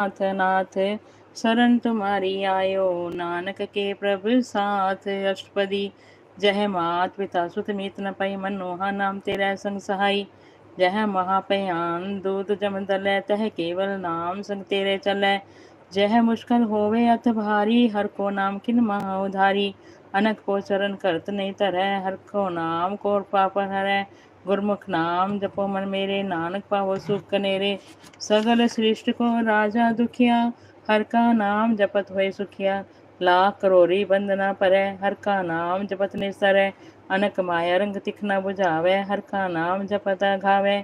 नाथ नाथ, शरण तुम्हारी आयो। नानक के प्रभु साथ, अष्टपदी जह मात पिता, सुत मित न पई मनोहा नाम तेरा संग सहाई, जह महापयान। दूत जम दलै तह केवल नाम संग तेरे चलै जह मुश्किल होवे, अथ भारी, हर को नाम किन महा उधारी। अनक को चरण करत नहीं तरह, हर को नाम को पापन हरै गुरमुख नाम जपो मन मेरे, नानक पावो सुख कनेरे। सगल सृष्टि को राजा दुखिया, हर का नाम जपत होए सुखिया। लाख करोरी बंदना परै, हर का नाम जपत निसरै अनक माया रंग तिखना बुझावे, हर का नाम जपत घावे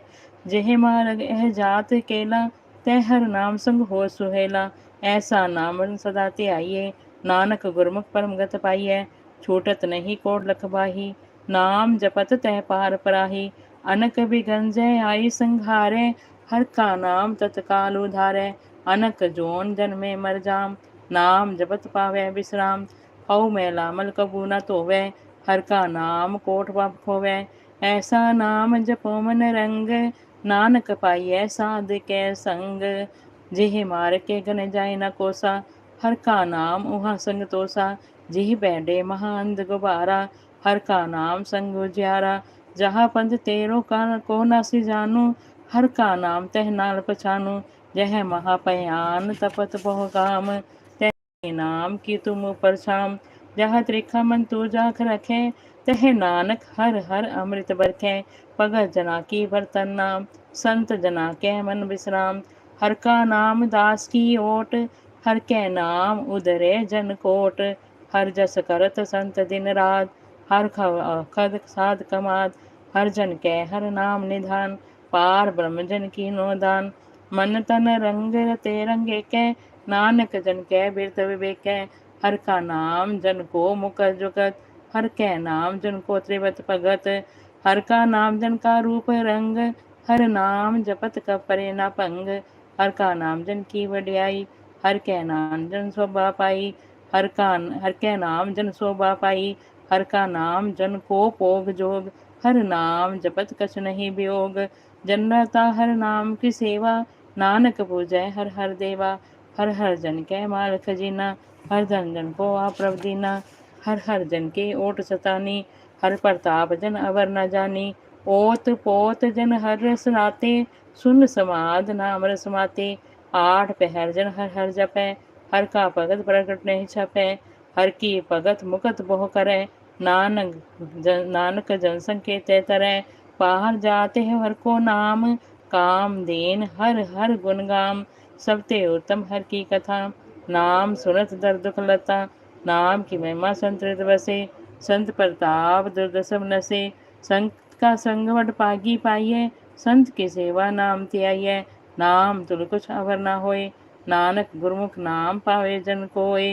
जेह मार्ग एह जात केला तह हर नाम संग हो सुहेला। ऐसा नाम सदा ते आइए नानक गुरमुख परम गत पाइए। छूटत नहीं कोट लख बाही नाम जपत तह पार पराही। अनक बिगंजय आई संघारे, हर का नाम तत्काल उधारे। अनक जोन जन्मे मर जाम, नाम जपत पावे विश्राम। औ मैला मल कबू न धोवे हर का नाम कोट पाप होवे ऐसा नाम जपो मन रंग, नानक पाइय साध के संग। जिह मार के गन जाय न कोसा, हर का नाम उहा संग तोसा। जिह बैठे महांद गुबारा हर का नाम संग उजियारा। जहाँ पंथ तेरो का, को न सी जानू, हर का नाम तह नाल पछानू। जह महापयान तपत बहु काम, तह नाम की तुम परछाम जहाँ त्रिखा मन तू जाख रखे, तह नानक हर हर अमृत बरखे। भगत जना की बर्तन नाम, संत जना के मन विश्राम। हर का नाम दास की ओट, हर के नाम उदरे जन कोट। हर जस करत संत दिन रात, हर खद साध कमाद, हर जन के हर नाम निधान, पार ब्रह्म जन की नोदान। मन तन रंग रते रंगे के नानक जन के बिरत विवेक। हर का नाम जन को मुख जुगत, हर के नाम जन को त्रिवत भगत हर का नाम जन का रूप रंग, हर नाम जपत का परे न पंग। हर का नाम जन की वड्याई, हर के नाम जन शोभा पाई। हर का, हर के नाम जन शोभा पाई, हर का नाम जन को पोग जोग, हर नाम जपत कछ नहीं वियोग जनता हर नाम की सेवा, नानक पूजय हर हर देवा। हर हर जन के माल खजीना हर जन जन को आप दीना। हर हर जन के ओट सतानी, हर प्रताप जन अवर न जानी। ओत पोत जन हर रस नाते, सुन समाध नाम रस माते। आठ पहर जन हर हर जपै हर का भगत प्रकट नहीं छपै, हर की भगत मुकत बहु करे। नानक जन, नानक जनसंग के तय तरह, बाहर जाते हैं हर को नाम। काम, देन, हर हर गुणगाम सबते उत्तम हर की कथा। नाम सुनत दर दुख लता, नाम की महिमा संतृत बसे। संत प्रताप दुर्दशम नसे, संत का संगवट पागी पाइये संत की सेवा नाम त्याइये नाम तुल कुछ अवर ना होए। नानक गुरमुख नाम पावे जन कोए